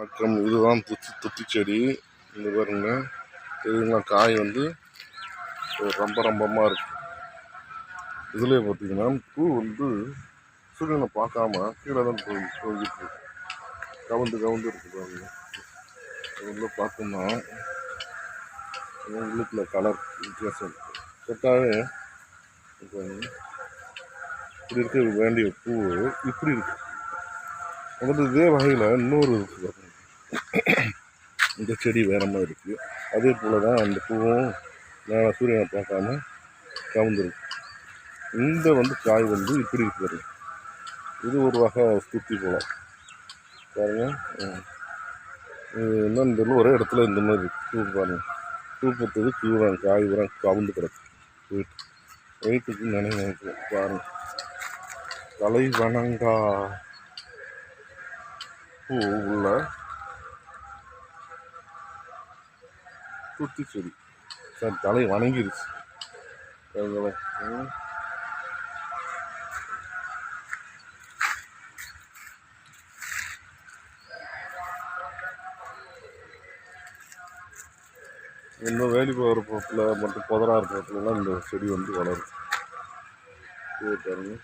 பக்கம் இதுதான் துத்தி துத்தி செடி இந்த பாருங்க. தெரியுங்களா? காய் வந்து ரொம்ப ரொம்பமாக இருக்கு. இதுலேயே பார்த்தீங்கன்னா பூ வந்து சூரியனை பார்க்காம கீழே தான் போய் இருக்கு. கவுந்து கவுந்து இருக்குது பாருங்க. உள்ள பார்த்தோம்னா உள்ளுக்குள்ள கலர் வித்தியாசம். இருக்கு தொட்டாவே இப்போ இப்படி இருக்க வேண்டிய பூ இப்படி இருக்கு. அதாவது இதே வகையில் இன்னொரு இருக்குது இந்த செடி வேற மாதிரி இருக்குது. அதே போல தான் அந்த பூவும் மேலே சூரியனை பார்க்காம கவுந்துருக்கு இந்த வந்து காய் வந்து இப்படி இருக்கிறது இது ஒரு வகை சுற்றி போகலாம் பாருங்க. என்னன்னு தெரியல. ஒரே இடத்துல இந்த மாதிரி பூ பாருங்கள் பூ பூத்தது கீழே காய் உரம் கவுந்து கிடக்கு. வெயிட் வெயிட்டுக்கு நினைவு பாருங்கள் தலை வணங்கா. பூ உள்ள துத்தி செடி. சார் தலை வணங்கிருச்சு. இன்னும் வேலி போகிற போக்கில் மட்டும் புதராக இருக்கிற இந்த செடி வந்து வளரும். பாருங்க.